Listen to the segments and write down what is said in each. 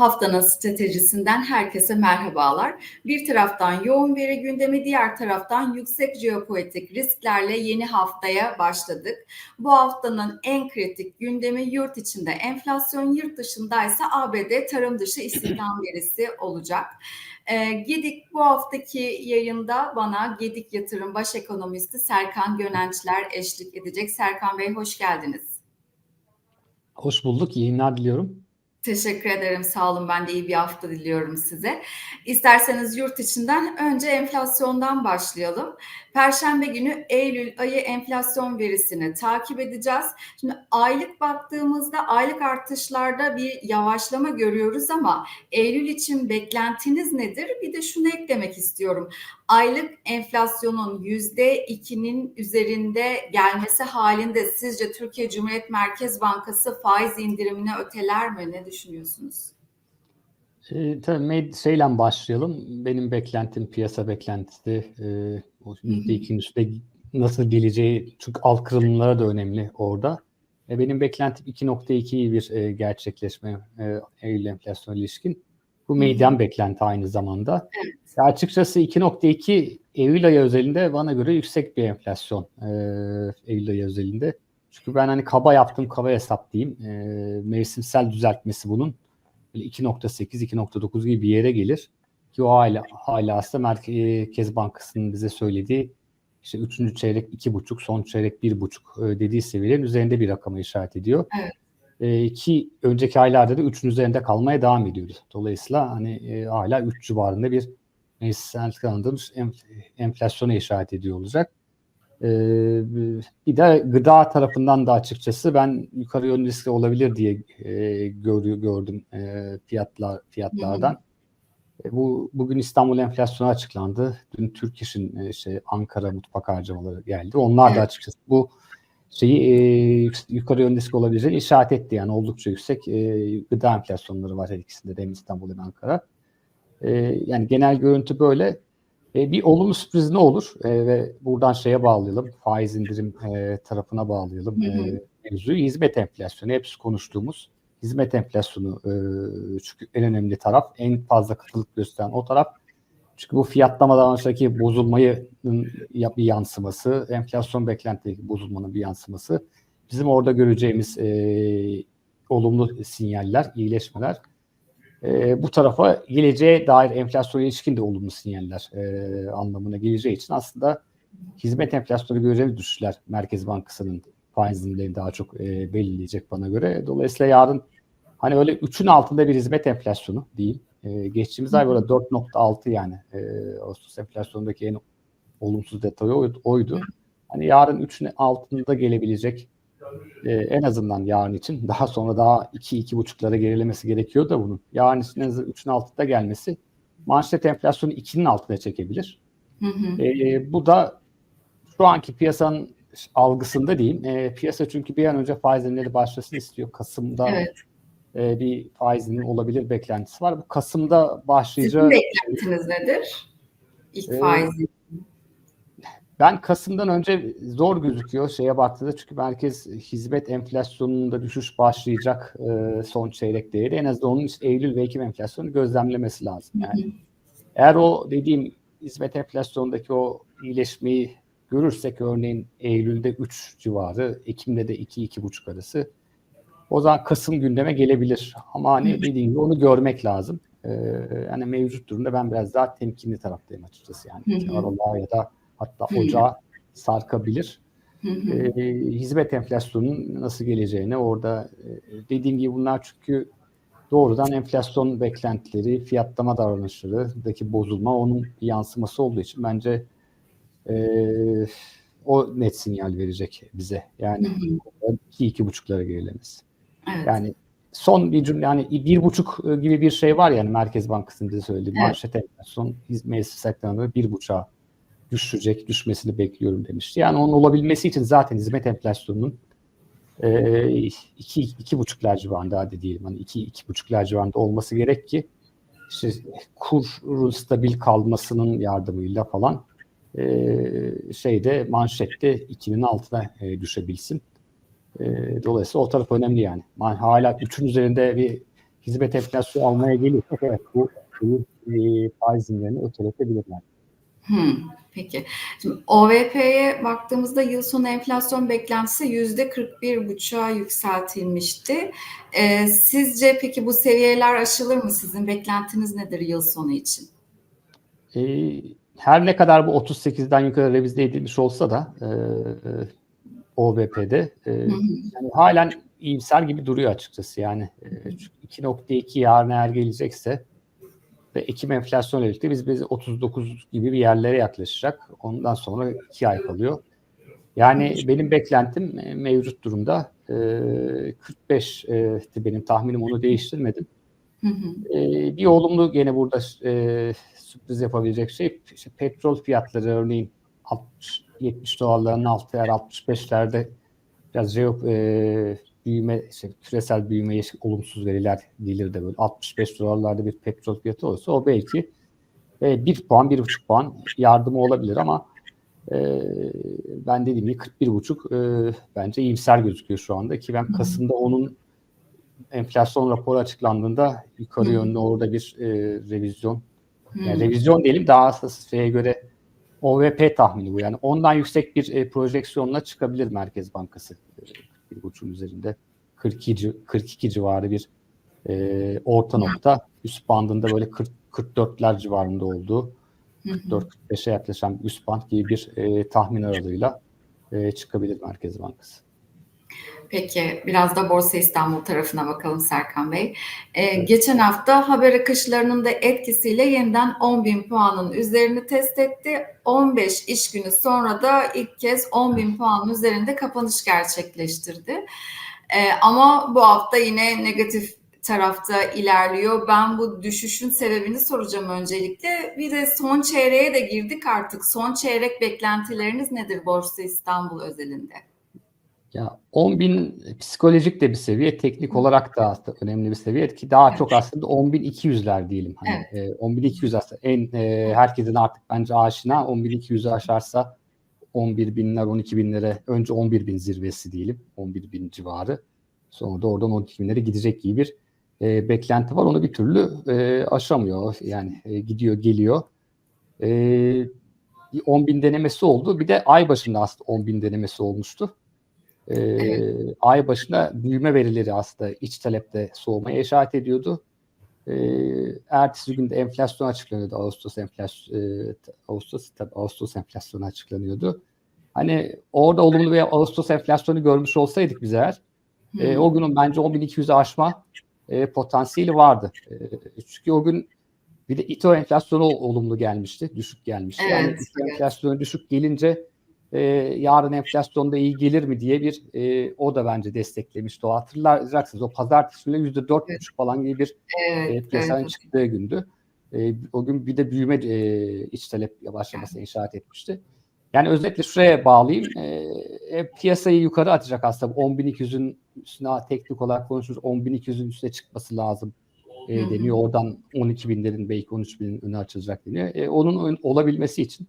Haftanın stratejisinden herkese merhabalar. Bir taraftan yoğun veri gündemi, diğer taraftan yüksek jeopolitik risklerle yeni haftaya başladık. Bu haftanın en kritik gündemi yurt içinde enflasyon, yurt dışında ise ABD tarım dışı istihdam verisi olacak. E, Gedik bu haftaki yayında bana Gedik Yatırım Baş Ekonomisti Serkan Gönençler eşlik edecek. Serkan Bey hoş geldiniz. Hoş bulduk. İyi günler diliyorum. Teşekkür ederim. Sağ olun. Ben de iyi bir hafta diliyorum size. İsterseniz yurt içinden önce enflasyondan başlayalım. Perşembe günü Eylül ayı enflasyon verisini takip edeceğiz. Şimdi aylık baktığımızda aylık artışlarda bir yavaşlama görüyoruz ama Eylül için beklentiniz nedir? Bir de şunu eklemek istiyorum. Aylık enflasyonun yüzde ikinin üzerinde gelmesi halinde sizce Türkiye Cumhuriyet Merkez Bankası faiz indirimine öteler mi? Ne düşünüyorsunuz? E, tabii şeyle başlayalım. Benim beklentim, piyasa beklentisi e, o %2'nin üstünde nasıl geleceği çünkü alt kırılımlara da önemli orada. E, benim beklentim 2.2 bir e, gerçekleşme e, Eylül enflasyon ilişkin. Bu meydan beklenti aynı zamanda. Evet. Açıkçası 2.2 Eylül ayı özelinde bana göre yüksek bir enflasyon e, Eylül ayı özelinde. Çünkü ben hani kaba yaptım, kaba hesap diyeyim. E, mevsimsel düzeltmesi bunun 2.8-2.9 gibi bir yere gelir. Ki o hala, hala aslında Merkez Bankası'nın bize söylediği işte üçüncü çeyrek iki buçuk, son çeyrek bir buçuk e, dediği seviyelerin üzerinde bir rakama işaret ediyor. Evet. E, ki önceki aylarda da üçün üzerinde kalmaya devam ediyoruz. Dolayısıyla hani e, hala 3 civarında bir meclissel kanadımız enflasyona işaret ediyor olacak. E, bir de gıda tarafından da açıkçası ben yukarı yönlü riskli olabilir diye e, gör, gördüm e, fiyatlar fiyatlardan. Hı hı. Bu bugün İstanbul enflasyonu açıklandı. Dün Türk İş'in e, şey Ankara mutfak harcamaları geldi. Onlar da açıkçası bu şeyi e, yukarı yönlü olabileceğini işaret etti. Yani oldukça yüksek e, gıda enflasyonları var her ikisinde de hem İstanbul hem Ankara. E, yani genel görüntü böyle. E, bir olumlu sürpriz ne olur? E, ve buradan şeye bağlayalım. Faiz indirim e, tarafına bağlayalım. Hı hı. E, mevzuyu hizmet enflasyonu. Hepsi konuştuğumuz hizmet enflasyonu e, çünkü en önemli taraf. En fazla katılık gösteren o taraf. Çünkü bu fiyatlama davranıştaki bozulmayı bir yansıması, enflasyon beklentideki bozulmanın bir yansıması. Bizim orada göreceğimiz e, olumlu sinyaller, iyileşmeler e, bu tarafa geleceğe dair enflasyon ilişkin de olumlu sinyaller e, anlamına geleceği için aslında hizmet enflasyonu göreceğimiz düşüşler Merkez Bankası'nın faizlerini daha çok e, belirleyecek bana göre. Dolayısıyla yarın hani öyle 3'ün altında bir hizmet enflasyonu değil. E, geçtiğimiz ay böyle 4.6 yani e, Ağustos enflasyonundaki en olumsuz detayı oydu. Hani yarın 3'ün altında gelebilecek e, en azından yarın için daha sonra daha 2-2,5'lara gerilemesi gerekiyor da bunun. Yarın için en azından 3'ün altında gelmesi manşet enflasyonu 2'nin altına çekebilir. Hı hı. E, bu da şu anki piyasanın algısında diyeyim. E, piyasa çünkü bir an önce faiz indirimleri başlasın istiyor. Kasım'da evet. E, bir faizinin olabilir beklentisi var. Bu Kasım'da başlayacağı... Sizin beklentiniz nedir? İlk e, faiz ben Kasım'dan önce zor gözüküyor şeye baktığında çünkü merkez hizmet enflasyonunda düşüş başlayacak e, son çeyrek değeri. En azından onun Eylül ve Ekim enflasyonu gözlemlemesi lazım. Yani eğer o dediğim hizmet enflasyonundaki o iyileşmeyi görürsek örneğin Eylül'de 3 civarı, Ekim'de de 2-2,5 arası o zaman Kasım gündeme gelebilir. Ama hani dediğim gibi onu görmek lazım. Ee, yani mevcut durumda ben biraz daha temkinli taraftayım açıkçası. Yani Aralık'a ya da hatta ocağa sarkabilir. E, hizmet enflasyonunun nasıl geleceğine orada e, dediğim gibi bunlar çünkü doğrudan enflasyon beklentileri, fiyatlama davranışlarındaki bozulma onun yansıması olduğu için bence e, o net sinyal verecek bize. Yani iki iki buçuklara gerilemesi. Evet. Yani son bir cümle yani bir buçuk gibi bir şey var yani Merkez Bankası'nın bize söylediği evet. manşet enflasyon meclis sektöründe bir buçuğa düşecek, düşmesini bekliyorum demişti. Yani onun olabilmesi için zaten hizmet enflasyonunun e, iki, iki buçuklar civarında hadi diyelim hani iki, iki buçuklar civarında olması gerek ki işte kurun stabil kalmasının yardımıyla falan e, şeyde manşette ikinin altına e, düşebilsin. E, dolayısıyla o taraf önemli yani. Hala üçün üzerinde bir hizmet enflasyonu almaya geliyorsak evet bu e, faiz indirimlerini öteletebilirler. Hmm, peki. Şimdi OVP'ye baktığımızda yıl sonu enflasyon beklentisi yüzde 41,5'a yükseltilmişti. Ee, sizce peki bu seviyeler aşılır mı? Sizin beklentiniz nedir yıl sonu için? E, her ne kadar bu 38'den yukarı revize edilmiş olsa da e, OVP'de e, yani halen iyimser gibi duruyor açıkçası. Yani e, 2.2 yarın eğer gelecekse ve Ekim enflasyonla birlikte biz, biz 39 gibi bir yerlere yaklaşacak. Ondan sonra 2 ay kalıyor. Yani benim beklentim e, mevcut durumda e, 45 e, benim tahminim onu değiştirmedim. Hı hı. E, bir olumlu gene burada e, sürpriz yapabilecek şey işte petrol fiyatları örneğin 60 70 dolarların altı eğer 65'lerde biraz jeo, e, büyüme işte küresel büyümeye olumsuz veriler gelir de böyle. 65 dolarlarda bir petrol fiyatı olsa o belki e, 1 puan 1,5 puan yardımı olabilir ama e, ben dediğim gibi 41,5 e, bence iyimser gözüküyor şu anda ki ben Kasım'da onun enflasyon raporu açıklandığında yukarı yönlü orada bir e, revizyon yani revizyon diyelim daha hassas şeye göre OVP tahmini bu. Yani ondan yüksek bir e, projeksiyonla çıkabilir Merkez Bankası. E, 1.5'un üzerinde 42, 42 civarı bir e, orta nokta. Üst bandında böyle 40, 44'ler civarında olduğu 44-45'e yaklaşan üst band gibi bir e, tahmin aralığıyla e, çıkabilir Merkez Bankası. Peki biraz da Borsa İstanbul tarafına bakalım Serkan Bey. Ee, geçen hafta haber akışlarının da etkisiyle yeniden 10 bin puanın üzerini test etti. 15 iş günü sonra da ilk kez 10 bin puanın üzerinde kapanış gerçekleştirdi. Ee, ama bu hafta yine negatif tarafta ilerliyor. Ben bu düşüşün sebebini soracağım öncelikle. Bir de son çeyreğe de girdik artık. Son çeyrek beklentileriniz nedir Borsa İstanbul özelinde? Ya 10 bin psikolojik de bir seviye, teknik olarak da aslında önemli bir seviye ki daha evet. çok aslında 10 bin 200'ler diyelim. Hani evet. e, 10 bin 200 aslında en e, herkesin artık bence aşina 10 bin 200'ü aşarsa 11 binler 12 binlere önce 11 bin zirvesi diyelim 11 bin civarı sonra da oradan 12 binlere gidecek gibi bir e, beklenti var. Onu bir türlü e, aşamıyor yani e, gidiyor geliyor. E, 10 bin denemesi oldu bir de ay başında aslında 10 bin denemesi olmuştu. Ee, evet. ay başına büyüme verileri aslında iç talepte soğumaya işaret ediyordu. Ee, ertesi günde enflasyon açıklanıyordu. Ağustos enflasyon e, Ağustos tabii Ağustos enflasyonu açıklanıyordu. Hani orada olumlu bir Ağustos enflasyonu görmüş olsaydık biz eğer e, o günün bence 10.200'ü aşma e, potansiyeli vardı. E, çünkü o gün bir de İTO enflasyonu olumlu gelmişti, düşük gelmişti. Evet, yani İTO evet. enflasyonu düşük gelince e, yarın enflasyonda iyi gelir mi diye bir e, o da bence desteklemişti. O hatırlayacaksınız o pazartesi günü yüzde dört buçuk falan gibi bir evet, e, piyasanın evet. çıktığı gündü. E, o gün bir de büyüme e, iç talep yavaşlamasına işaret etmişti. Yani özellikle şuraya bağlayayım. E, e, piyasayı yukarı atacak aslında. 10.200'ün üstüne teknik olarak konuşuruz. 10.200'ün üstüne çıkması lazım e, deniyor. Oradan 12.000'lerin belki 13.000'in önü açılacak deniyor. E, onun olabilmesi için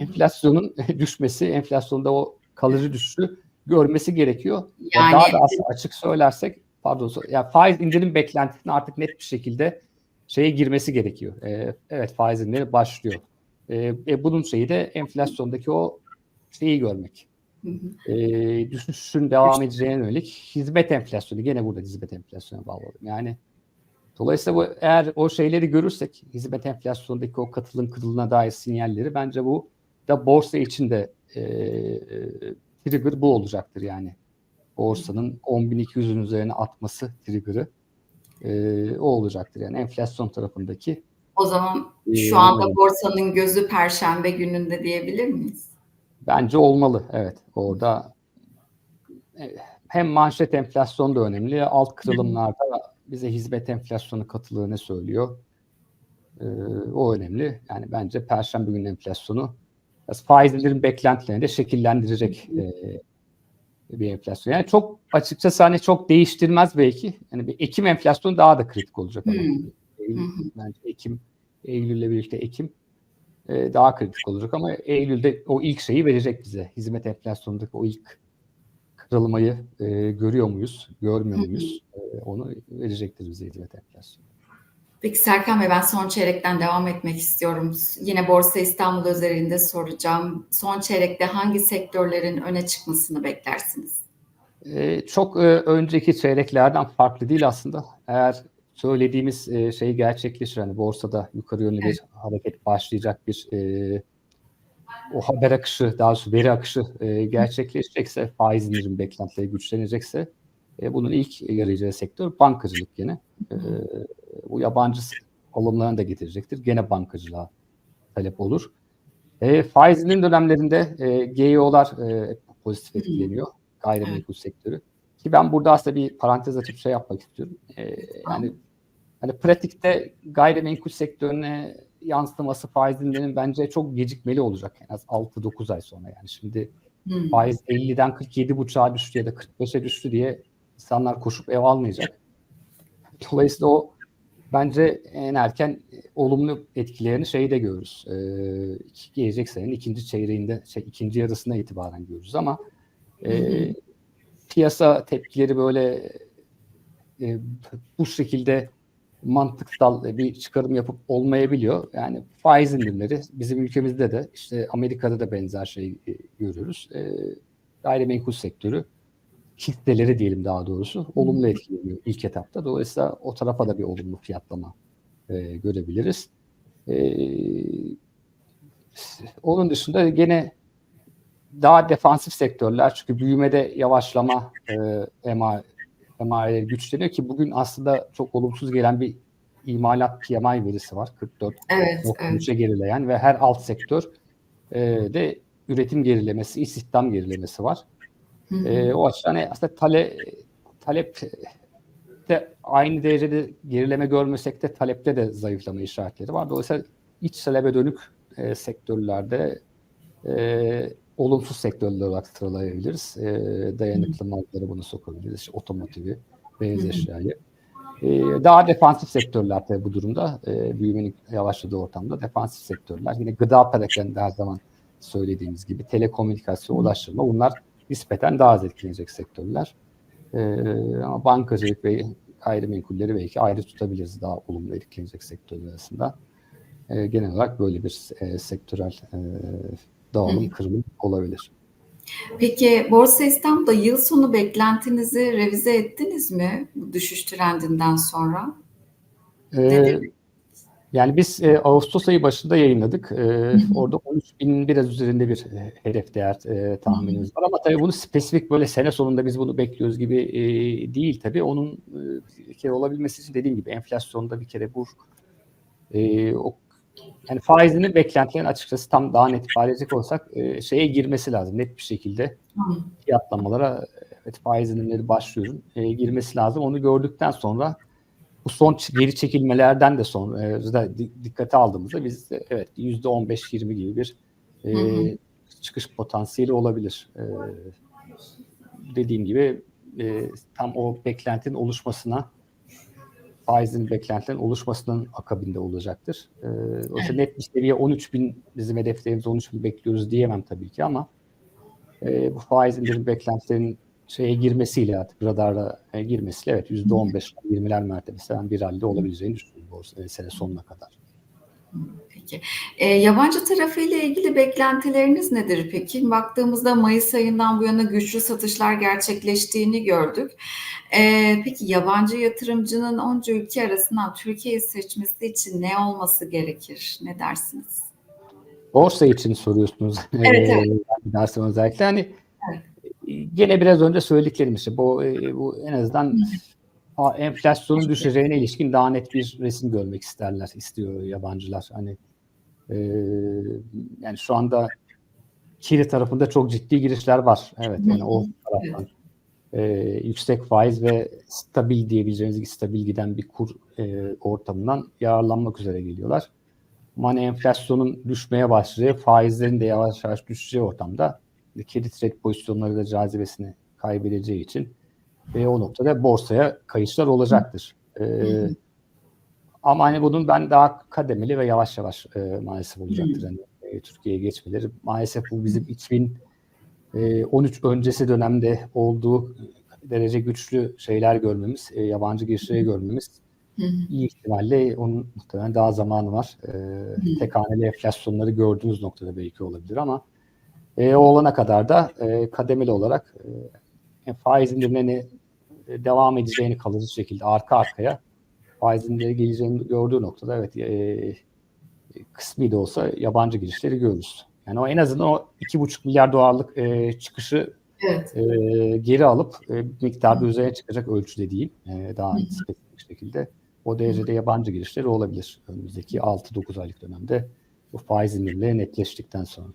enflasyonun düşmesi, enflasyonda o kalıcı düşüşü görmesi gerekiyor. Yani, Daha da aslında açık söylersek, pardon, yani faiz indirim beklentisinin artık net bir şekilde şeye girmesi gerekiyor. Ee, evet faiz indirimi başlıyor. Ee, e, bunun şeyi de enflasyondaki o şeyi görmek. Ee, düşüşün devam edeceğine yönelik hizmet enflasyonu. Gene burada hizmet enflasyona bağladım. Yani Dolayısıyla bu, eğer o şeyleri görürsek, hizmet enflasyonundaki o katılım kırılığına dair sinyalleri bence bu da borsa için de e, trigger bu olacaktır yani. Borsanın 10.200'ün üzerine atması trigger'ı e, o olacaktır yani enflasyon tarafındaki. O zaman şu anda e, borsanın gözü perşembe gününde diyebilir miyiz? Bence olmalı evet. Orada hem manşet enflasyon da önemli. Alt kırılımlarda bize hizmet enflasyonu katılığı ne söylüyor? Ee, o önemli. Yani bence Perşembe günü enflasyonu faiz indirim beklentilerini de şekillendirecek e, bir enflasyon. Yani çok açıkçası hani çok değiştirmez belki. Yani bir Ekim enflasyonu daha da kritik olacak. Ama. Eylül, bence Ekim, Eylül'le birlikte Ekim e, daha kritik olacak ama Eylül'de o ilk şeyi verecek bize. Hizmet enflasyonundaki o ilk kırılmayı e, görüyor muyuz, görmüyor muyuz? E, onu verecektir bize hizmet enflasyon. Peki Serkan Bey ben son çeyrekten devam etmek istiyorum. Yine Borsa İstanbul özelinde soracağım. Son çeyrekte hangi sektörlerin öne çıkmasını beklersiniz? Ee, çok e, önceki çeyreklerden farklı değil aslında. Eğer söylediğimiz e, şey gerçekleşir hani borsada yukarı yönlü bir hareket başlayacak bir e, o haber akışı daha doğrusu veri akışı e, gerçekleşecekse faiz indirim beklentileri güçlenecekse e, bunun ilk yarayacağı sektör bankacılık gene. E, bu yabancı alımlarını da getirecektir. Gene bankacılığa talep olur. E, faiz indirim dönemlerinde e, GEO'lar e, pozitif etkileniyor gayrimenkul sektörü. Ki ben burada aslında bir parantez açıp şey yapmak istiyorum. Ee, yani hani pratikte gayrimenkul sektörüne yansıması faiz indiriminin bence çok gecikmeli olacak. En az 6-9 ay sonra yani. Şimdi hmm. faiz 50'den 47,5'a düştü ya da 45'e düştü diye insanlar koşup ev almayacak. Dolayısıyla o bence en erken olumlu etkilerini şeyde görürüz. Ee, gelecek senenin ikinci çeyreğinde, şey, ikinci yarısına itibaren görürüz ama e, piyasa tepkileri böyle e, bu şekilde mantıksal bir çıkarım yapıp olmayabiliyor. Yani faiz indirimleri bizim ülkemizde de işte Amerika'da da benzer şey e, görüyoruz. E, gayrimenkul sektörü hisseleri diyelim daha doğrusu olumlu etkileniyor ilk etapta. Dolayısıyla o tarafa da bir olumlu fiyatlama e, görebiliriz. E, onun dışında gene daha defansif sektörler çünkü büyümede yavaşlama e, emareleri güçleniyor ki bugün aslında çok olumsuz gelen bir imalat PMI verisi var. 44 evet, evet. gerileyen ve her alt sektör e, de üretim gerilemesi, istihdam gerilemesi var. E, o açıdan aslında tale, talep de aynı derecede gerileme görmesek de talepte de zayıflama işaretleri var. Dolayısıyla iç talebe dönük e, sektörlerde e, olumsuz sektörler olarak sıralayabiliriz. E, dayanıklı malları bunu sokabiliriz. İşte otomotivi, beyaz eşyayı. E, daha defansif sektörler tabii bu durumda. E, büyümenin yavaşladığı ortamda defansif sektörler. Yine gıda perakende her zaman söylediğimiz gibi telekomünikasyon, ulaştırma bunlar nispeten daha az etkilenecek sektörler. E, ama bankacılık ve gayrimenkulleri belki ayrı tutabiliriz daha olumlu etkilenecek sektörler arasında. E, genel olarak böyle bir e, sektörel e, dağılım, kırılım olabilir. Peki Borsa İstanbul'da yıl sonu beklentinizi revize ettiniz mi bu düşüş trendinden sonra? Ee, yani biz e, Ağustos ayı başında yayınladık. E, orada 13 bin biraz üzerinde bir e, hedef değer e, tahminimiz var. Ama tabii bunu spesifik böyle sene sonunda biz bunu bekliyoruz gibi e, değil tabii. Onun e, bir kere olabilmesi için dediğim gibi enflasyonda bir kere bu e, o yani faizinin beklentilerini açıkçası tam daha net ifade edecek olsak e, şeye girmesi lazım net bir şekilde fiyatlamalara evet faiz indirimleri başlıyor e, girmesi lazım. Onu gördükten sonra bu son geri çekilmelerden de sonra e, dikkate aldığımızda biz de, evet yüzde 15-20 gibi bir e, çıkış potansiyeli olabilir. E, dediğim gibi e, tam o beklentinin oluşmasına faizin beklentilerin oluşmasının akabinde olacaktır. Ee, oysa net bir seviye 13 bin bizim hedeflerimiz 13 bin bekliyoruz diyemem tabii ki ama e, bu faiz indirim beklentilerin şeye girmesiyle artık radarla e, girmesiyle evet %15 20'ler mertebesinden bir halde olabileceğini düşünüyorum bu e, sene sonuna kadar. Peki. E, yabancı tarafıyla ilgili beklentileriniz nedir peki? Baktığımızda Mayıs ayından bu yana güçlü satışlar gerçekleştiğini gördük. E, peki yabancı yatırımcının onca ülke arasından Türkiye'yi seçmesi için ne olması gerekir? Ne dersiniz? Borsa için soruyorsunuz. Evet, evet. Dersim özellikle. Hani evet. Gene biraz önce söylediklerim işte bu, bu en azından enflasyonun düşeceğine ilişkin daha net bir resim görmek isterler, istiyor yabancılar. Hani e, yani şu anda Kiri tarafında çok ciddi girişler var. Evet yani o taraftan e, yüksek faiz ve stabil diyebileceğimiz stabil giden bir kur e, ortamından yararlanmak üzere geliyorlar. Mani enflasyonun düşmeye başlayacağı, faizlerin de yavaş yavaş düşeceği ortamda kilit trade pozisyonları da cazibesini kaybedeceği için ve o noktada borsaya kayışlar olacaktır. Ee, ama hani bunun ben daha kademeli ve yavaş yavaş e, maalesef olacaktır. Hani, e, Türkiye'ye geçmeleri. Maalesef bu bizim 2000 e, 13 öncesi dönemde olduğu derece güçlü şeyler görmemiz, e, yabancı girişleri görmemiz iyi ihtimalle onun muhtemelen daha zamanı var. E, tek haneli enflasyonları gördüğümüz noktada belki olabilir ama e, o olana kadar da e, kademeli olarak e, faiz indirimlerini e, devam edeceğini kalıcı şekilde arka arkaya faiz indirimleri geleceğini gördüğü noktada evet e, kısmi de olsa yabancı girişleri görürüz. Yani o en azından o 2,5 milyar dolarlık e, çıkışı Evet. e, geri alıp e, miktarda üzerine çıkacak ölçüde diyeyim. E, daha spesifik şekilde. O derecede yabancı girişleri olabilir önümüzdeki 6-9 aylık dönemde bu faiz indirimleri netleştikten sonra.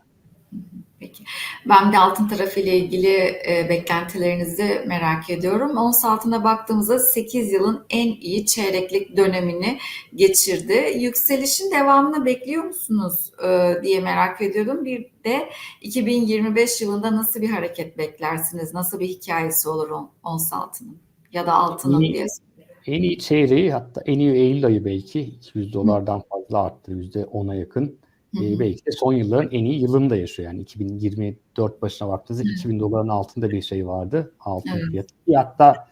Peki. Ben de altın tarafıyla ilgili e, beklentilerinizi merak ediyorum. Ons altına baktığımızda 8 yılın en iyi çeyreklik dönemini geçirdi. Yükselişin devamını bekliyor musunuz e, diye merak ediyorum. Bir de 2025 yılında nasıl bir hareket beklersiniz? Nasıl bir hikayesi olur on- ons altının ya da altının diye. En iyi çeyreği hatta en iyi Eylül ayı belki 200 dolardan fazla arttı. %10'a yakın. E, belki de son yılların en iyi yılında yaşıyor. Yani 2024 başına baktığınızda 2000 doların altında bir şey vardı. Altın Evet. fiyatı. Ki Hatta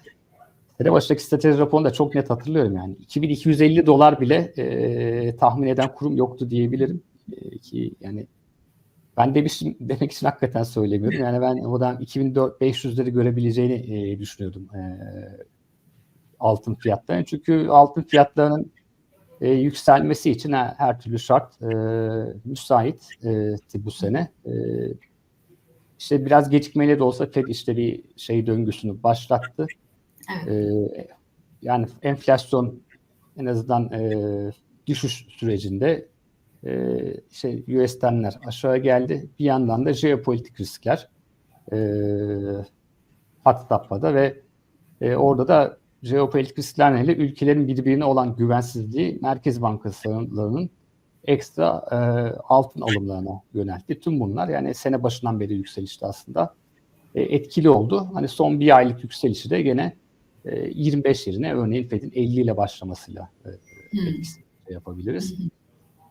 sene başındaki strateji raporunda çok net hatırlıyorum yani. 2250 dolar bile e, tahmin eden kurum yoktu diyebilirim. E, ki yani ben demişim demek için hakikaten söylemiyorum. Yani ben o dönem 2500'leri görebileceğini e, düşünüyordum. E, altın fiyatlarının. Çünkü altın fiyatlarının e, yükselmesi için her, her türlü şart e, müsait e, bu sene. E, işte biraz gecikmeyle de olsa Fed işte bir şey döngüsünü başlattı. Evet. E, yani enflasyon en azından e, düşüş sürecinde e, işte US tenler aşağı geldi. Bir yandan da jeopolitik riskler e, safhada ve e, orada da jeopolitik riskler nedeniyle ülkelerin birbirine olan güvensizliği merkez bankalarının ekstra e, altın alımlarına yöneltti. Tüm bunlar yani sene başından beri yükselişte aslında e, etkili oldu. Hani son bir aylık yükselişi de gene e, 25 yerine örneğin Fed'in 50 ile başlamasıyla e, etkisi yapabiliriz.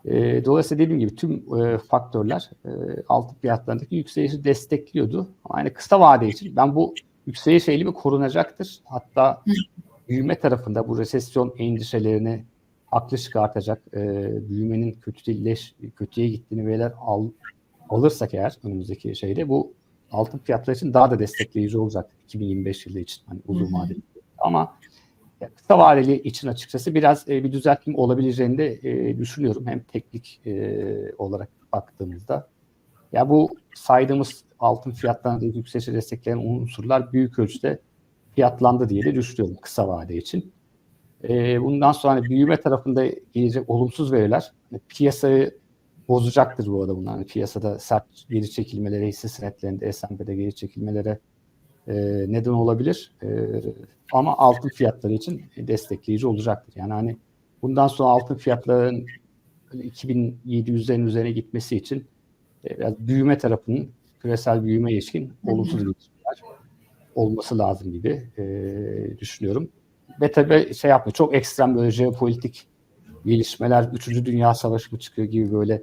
E, dolayısıyla dediğim gibi tüm e, faktörler e, altın fiyatlarındaki yükselişi destekliyordu. Ama yani kısa vade için ben bu yükseliş eğilimi korunacaktır. Hatta büyüme tarafında bu resesyon endişelerini haklı çıkartacak, e, büyümenin kötüleş, kötüye gittiğini veriler al, alırsak eğer önümüzdeki şeyde bu altın fiyatları için daha da destekleyici olacak 2025 yılı için hani uzun vadeli. Ama ya kısa vadeli için açıkçası biraz e, bir düzeltme olabileceğini de e, düşünüyorum. Hem teknik e, olarak baktığımızda. Ya bu saydığımız altın fiyatlarında yükselişi destekleyen unsurlar büyük ölçüde fiyatlandı diye de düşünüyorum kısa vade için. E, bundan sonra hani büyüme tarafında gelecek olumsuz veriler hani piyasayı bozacaktır bu arada bunlar. Hani piyasada sert geri çekilmelere, hisse senetlerinde, S&P'de geri çekilmelere e, neden olabilir. E, ama altın fiyatları için destekleyici olacaktır. Yani hani bundan sonra altın fiyatlarının 2700'lerin üzerine gitmesi için biraz büyüme tarafının küresel büyüme ilişkin olumsuz gelişmeler olması lazım gibi e, düşünüyorum. Ve tabii şey yapmıyor. Çok ekstrem böyle jeopolitik gelişmeler, 3. Dünya Savaşı mı çıkıyor gibi böyle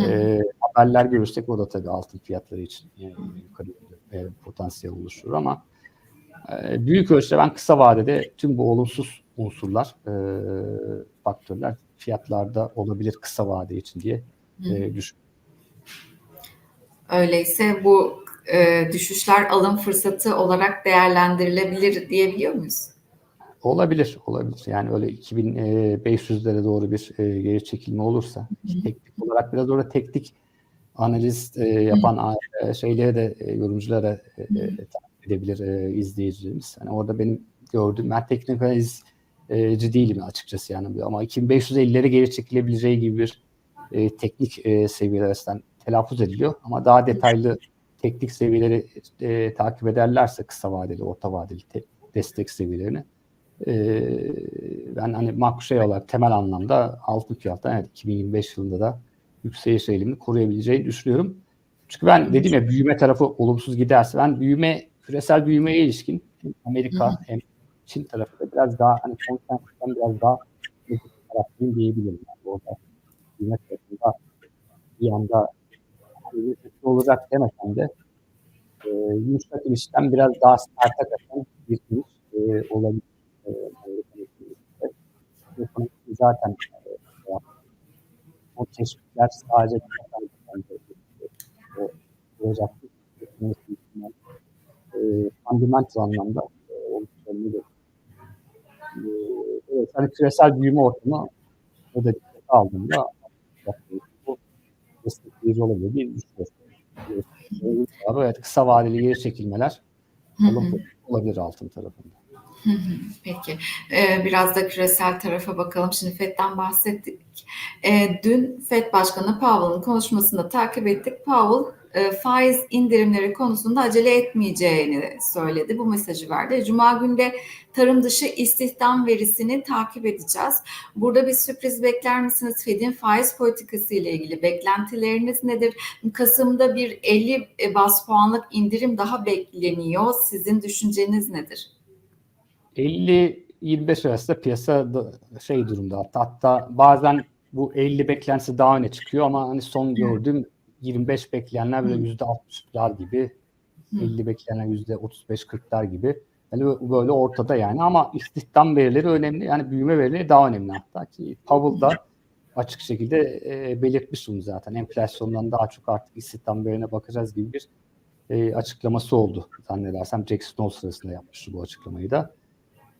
e, haberler görürsek o da tabii altın fiyatları için yani yukarı e, potansiyel oluşturur ama e, büyük ölçüde ben kısa vadede tüm bu olumsuz unsurlar, e, faktörler fiyatlarda olabilir kısa vade için diye e, düşünüyorum. Öyleyse bu e, düşüşler alım fırsatı olarak değerlendirilebilir diyebiliyor muyuz? Olabilir, olabilir. Yani öyle 2500'lere doğru bir e, geri çekilme olursa teknik olarak biraz orada teknik analiz e, yapan e, şeylere de e, yorumculara e, e, takip edebilir e, izleyicilerimiz. Yani orada benim gördüğüm ben teknik analizci değilim açıkçası yani ama 2550'lere geri çekilebileceği gibi bir e, teknik e, seviyeler arasından telaffuz ediliyor ama daha detaylı teknik seviyeleri e, takip ederlerse kısa vadeli, orta vadeli te- destek seviyelerini ee, ben hani makro şey olarak temel anlamda altın fiyattan evet 2025 yılında da yükseliş eğilimini koruyabileceğini düşünüyorum. Çünkü ben dediğim ya büyüme tarafı olumsuz giderse ben büyüme küresel büyümeye ilişkin hem Amerika Hı. hem Çin tarafı da biraz daha hani konsensustan biraz daha taraftayım diyebilirim. Yani orada büyüme tarafında bir anda hani olacak demesem de e, yumuşak inişten biraz daha sert kaçan bir iniş e, olabilir. E, zaten e, o teşvikler sadece olacaktır. E, fundamental anlamda e, e, evet, hani küresel büyüme ortamı dikkate aldığında destekleyici olabilir diye düşünüyorum. Evet, kısa vadeli geri çekilmeler olabilir altın tarafında. Peki. Ee, biraz da küresel tarafa bakalım. Şimdi FED'den bahsettik. Ee, dün FED Başkanı Powell'ın konuşmasında takip ettik. Powell e, faiz indirimleri konusunda acele etmeyeceğini söyledi. Bu mesajı verdi. Cuma günde tarım dışı istihdam verisini takip edeceğiz. Burada bir sürpriz bekler misiniz? Fed'in faiz politikası ile ilgili beklentileriniz nedir? Kasım'da bir 50 bas puanlık indirim daha bekleniyor. Sizin düşünceniz nedir? 50-25 arasında piyasa şey durumda hatta, hatta bazen bu 50 beklentisi daha öne çıkıyor ama hani son gördüğüm 25 bekleyenler böyle yüzde 60'lar gibi 50 bekleyenler yüzde 35-40'lar gibi. Yani böyle ortada yani. Ama istihdam verileri önemli. Yani büyüme verileri daha önemli hatta ki Powell da açık şekilde e, belirtmiş bunu zaten. Enflasyondan daha çok artık istihdam verilerine bakacağız gibi bir e, açıklaması oldu zannedersem. Jackson Hole sırasında yapmıştı bu açıklamayı da.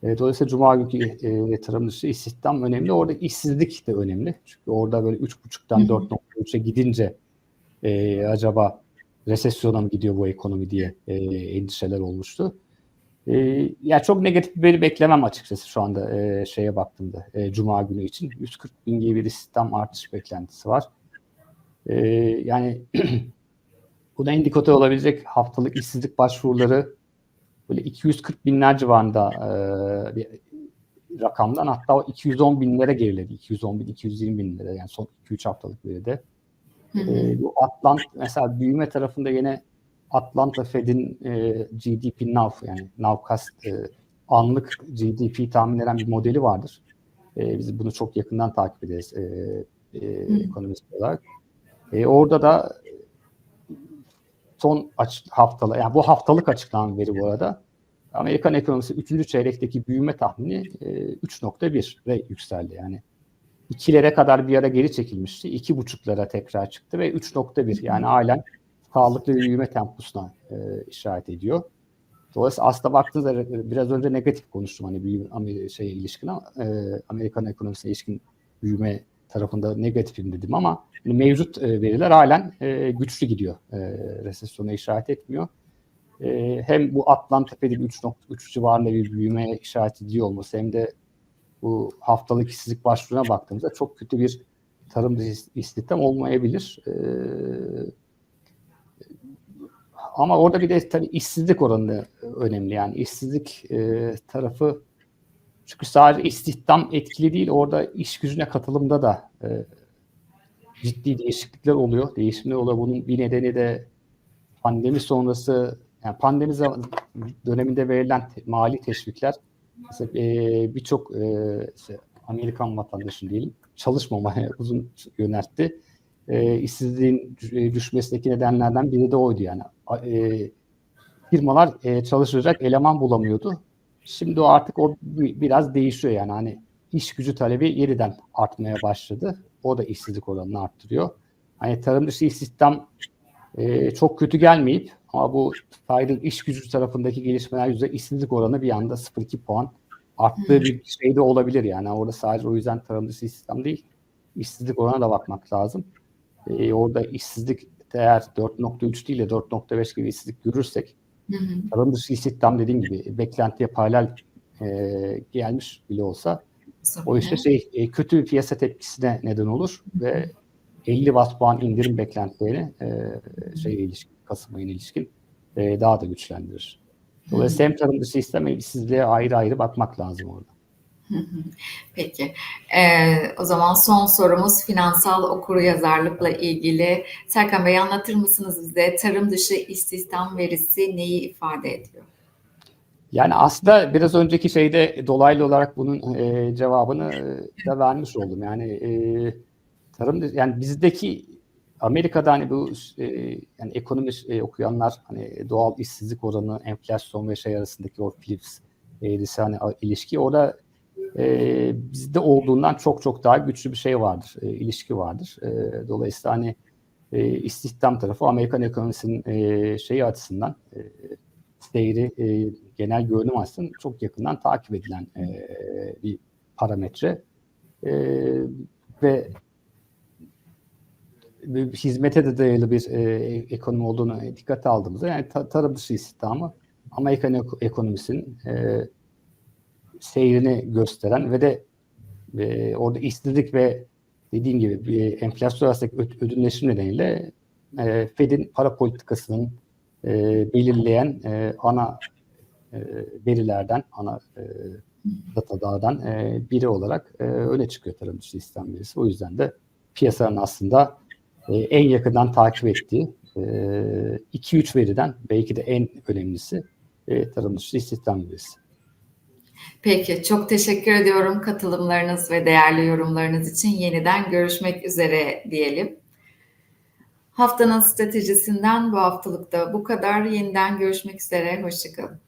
E, dolayısıyla Cuma günkü e, yatırım dışı istihdam önemli. Orada işsizlik de önemli. Çünkü orada böyle 3.5'tan 4.3'e gidince e, acaba resesyona mı gidiyor bu ekonomi diye e, endişeler olmuştu. E, yani çok negatif bir veri beklemem açıkçası şu anda e, şeye baktığımda e, Cuma günü için. 140 bin gibi bir istihdam artış beklentisi var. E, yani bu da indikatör olabilecek haftalık işsizlik başvuruları böyle 240 binler civarında e, bir rakamdan hatta o 210 binlere geriledi. 210 bin, 220 binlere yani son 2-3 haftalık veride. E, bu Atlant mesela büyüme tarafında yine Atlanta Fed'in e, GDP Now yani Nowcast e, anlık GDP tahmin eden bir modeli vardır. E, biz bunu çok yakından takip ederiz e, e, ekonomist olarak. E, orada da son aç, haftalı, yani bu haftalık açıklanan veri bu arada. Amerikan ekonomisi 3. çeyrekteki büyüme tahmini e, 3.1 ve yükseldi. Yani ikilere kadar bir ara geri çekilmişti. 2.5'lara tekrar çıktı ve 3.1 yani halen sağlıklı büyüme temposuna e, işaret ediyor. Dolayısıyla aslında baktığınızda biraz önce negatif konuştum hani büyüme şey ilişkin e, Amerikan ekonomisine ilişkin büyüme tarafında negatifim dedim ama yani mevcut e, veriler halen e, güçlü gidiyor. E, resesyona işaret etmiyor. E, hem bu Atlanta Fed'in 3.3 civarında bir büyümeye işaret ediyor olması hem de bu haftalık işsizlik başvuruna baktığımızda çok kötü bir tarım istihdam olmayabilir. E, ama orada bir de tabii işsizlik oranı önemli. Yani işsizlik e, tarafı çünkü sadece istihdam etkili değil, orada iş gücüne katılımda da e, ciddi değişiklikler oluyor, değişimler oluyor. Bunun bir nedeni de pandemi sonrası, yani pandemi döneminde verilen mali teşvikler mesela e, birçok e, işte Amerikan vatandaşın diyelim çalışmamaya uzun yöneltti. E, işsizliğin düşmesindeki nedenlerden biri de oydu yani. E, firmalar e, çalışacak eleman bulamıyordu. Şimdi o artık o biraz değişiyor yani hani iş gücü talebi yeniden artmaya başladı. O da işsizlik oranını arttırıyor. Hani tarım dışı istihdam e, çok kötü gelmeyip ama bu Fed'in iş gücü tarafındaki gelişmeler yüzde işsizlik oranı bir anda 0.2 puan arttığı bir şey de olabilir yani. Orada sadece o yüzden tarım dışı istihdam değil, işsizlik oranına da bakmak lazım. E, orada işsizlik eğer 4.3 değil de 4.5 gibi işsizlik görürsek Hı hı. Tarım dışı istihdam dediğim gibi beklentiye paralel e, gelmiş bile olsa Tabii. o işte şey e, kötü bir piyasa tepkisine neden olur ve 50 bas puan indirim beklentilerini e, şeye ilişkin, Kasım ayına ilişkin e, daha da güçlendirir. Dolayısıyla hem tarım dışı istihdam hem işsizliğe ayrı ayrı bakmak lazım orada. Peki. Ee, o zaman son sorumuz finansal okuru yazarlıkla ilgili. Serkan Bey anlatır mısınız bize tarım dışı istihdam verisi neyi ifade ediyor? Yani aslında biraz önceki şeyde dolaylı olarak bunun e, cevabını da vermiş oldum. Yani e, tarım yani bizdeki Amerika'da hani bu e, yani ekonomi e, okuyanlar hani doğal işsizlik oranı, enflasyon ve şey arasındaki o Phillips eğrisi hani ilişki orada e, bizde olduğundan çok çok daha güçlü bir şey vardır, e, ilişki vardır. E, dolayısıyla hani e, istihdam tarafı Amerikan ekonomisinin e, şeyi açısından e, seyri e, genel görünüm açısından çok yakından takip edilen e, bir parametre. E, ve hizmete de dayalı bir e, ekonomi olduğunu dikkate aldığımızda yani ta, tarım dışı istihdamı Amerikan ek- ekonomisinin e, seyrini gösteren ve de e, orada işsizlik ve dediğim gibi bir enflasyon arasındaki ödünleşim nedeniyle e, Fed'in para politikasının e, belirleyen e, ana e, verilerden, ana e, datalardan e, biri olarak e, öne çıkıyor tarım dışı istihdam verisi. O yüzden de piyasanın aslında e, en yakından takip ettiği 2-3 veriden belki de en önemlisi e, tarım dışı istihdam verisi. Peki, çok teşekkür ediyorum katılımlarınız ve değerli yorumlarınız için. Yeniden görüşmek üzere diyelim. Haftanın stratejisinden bu haftalıkta bu kadar. Yeniden görüşmek üzere. Hoşçakalın.